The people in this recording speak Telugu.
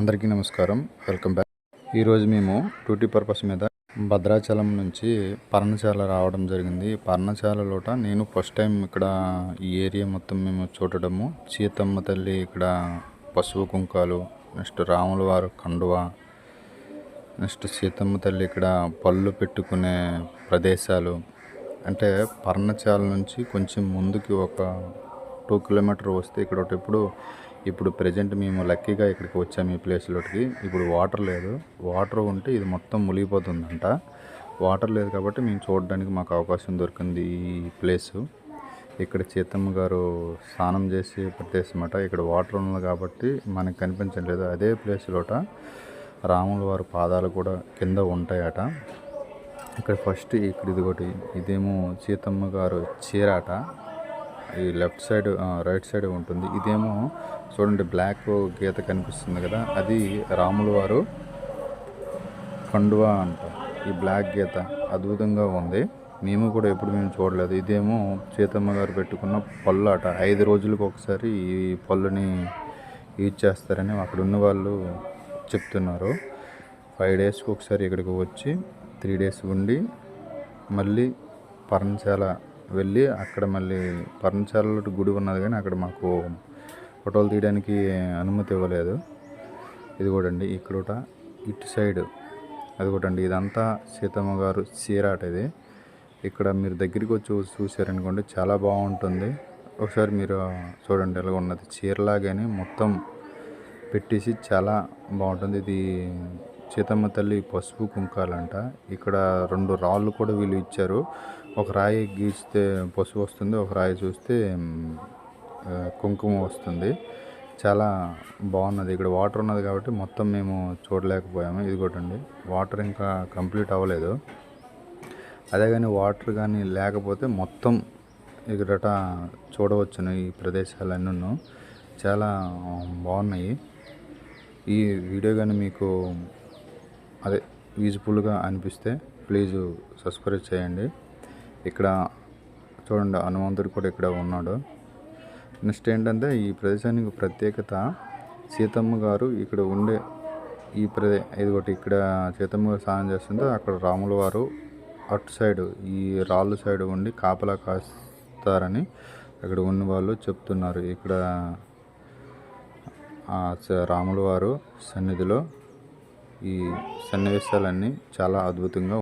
అందరికీ నమస్కారం. Welcome back. ఈరోజు మేము డ్యూటీ పర్పస్ మీద భద్రాచలం నుంచి పర్ణశాల రావడం జరిగింది. పర్ణశాలలోట నేను ఫస్ట్ టైం ఇక్కడ ఈ ఏరియా మొత్తం మేము చూడటము సీతమ్మ తల్లి ఇక్కడ పశువు కుంకాలు నెక్స్ట్ రాముల వారు కండువ నెక్స్ట్ సీతమ్మ తల్లి ఇక్కడ పళ్ళు పెట్టుకునే ప్రదేశాలు. అంటే పర్ణశాల నుంచి కొంచెం ముందుకి ఒక టూ కిలోమీటర్ వస్తే ఇక్కడ ఒకటి ఇప్పుడు ఇప్పుడు ప్రజెంట్ మేము లక్కీగా ఇక్కడికి వచ్చాము ఈ ప్లేస్లోకి ఇప్పుడు వాటర్ లేదు. వాటర్ ఉంటే ఇది మొత్తం మునిగిపోతుందంట. వాటర్ లేదు కాబట్టి మేము చూడడానికి మాకు అవకాశం దొరికింది ఈ ప్లేసు ఇక్కడ చీతమ్మ గారు స్నానం చేసి ప్రదేశం అట. ఇక్కడ వాటర్ ఉన్నది కాబట్టి మనకు కనిపించలేదు అదే ప్లేస్లోట రాముల వారి పాదాలు కూడా కింద ఉంటాయట. ఇక్కడ ఫస్ట్ ఇక్కడ ఇదిగోటి ఇదేమో సీతమ్మ గారు చీరాట ఈ లెఫ్ట్ సైడ్ రైట్ సైడ్ ఉంటుంది. ఇదేమో చూడండి బ్లాక్ గీత కనిపిస్తుంది కదా. అది రాముల వారు కండువా అంట. ఈ బ్లాక్ గీత అద్భుతంగా ఉంది. మేము కూడా ఎప్పుడు మేము చూడలేదు. ఇదేమో సీతమ్మ గారు పెట్టుకున్న పళ్ళు అట ఐదు రోజులకు ఒకసారి ఈ పళ్ళుని యూజ్ చేస్తారని అక్కడ ఉన్న వాళ్ళు చెప్తున్నారు. ఫైవ్ డేస్కి ఒకసారి ఇక్కడికి వచ్చి త్రీ డేస్ ఉండి మళ్ళీ పర్ణశాల వెళ్ళి అక్కడ మళ్ళీ పర్ణశాలలో గుడి ఉన్నది కానీ అక్కడ మాకు ఫోటోలు తీయడానికి అనుమతి ఇవ్వలేదు. ఇది కూడా అండి ఇక్కడ ఇటు సైడ్. అది కూడా అండి ఇదంతా సీతమ్మ గారు చీరాట ఇది. ఇక్కడ మీరు దగ్గరికి వచ్చి చూసారనుకోండి చాలా బాగుంటుంది. ఒకసారి మీరు చూడండి ఎలా ఉన్నది. చీరలాగానే మొత్తం పెట్టేసి చాలా బాగుంటుంది. ఇది సీతమ్మ తల్లి పసుపు కుంకాలంట. ఇక్కడ రెండు రాళ్ళు కూడా వీళ్ళు ఇచ్చారు. ఒక రాయి గీస్తే పసుపు వస్తుంది ఒక రాయి చూస్తే కుంకుమ వస్తుంది. చాలా బాగున్నది. ఇక్కడ వాటర్ ఉన్నది కాబట్టి మొత్తం మేము చూడలేకపోయాము. ఇది కొట్టండి వాటర్ ఇంకా కంప్లీట్ అవ్వలేదు. అదే కానీ వాటర్ కానీ లేకపోతే మొత్తం ఇక్కడట చూడవచ్చును ఈ ప్రదేశాలన్నీ చాలా బాగున్నాయి. ఈ వీడియో కానీ మీకు అదే యూజ్ఫుల్గా అనిపిస్తే ప్లీజ్ సబ్స్క్రైబ్ చేయండి. ఇక్కడ చూడండి హనుమంతుడు కూడా ఇక్కడ ఉన్నాడు. నెక్స్ట్ ఏంటంటే ఈ ప్రదేశానికి ప్రత్యేకత సీతమ్మ గారు ఇక్కడ ఉండే ఈ ప్రదే ఇదిగోటి ఇక్కడ సీతమ్మ గారు స్నానం చేస్తుంటే అక్కడ రాముల వారు అటు సైడ్ ఈ రాళ్ళు సైడ్ ఉండి కాపలా కాస్తారని అక్కడ ఉన్న వాళ్ళు చెప్తున్నారు. ఇక్కడ ఆ రాముల వారు సన్నిధిలో ఈ సన్నివేశాలన్నీ చాలా అద్భుతంగా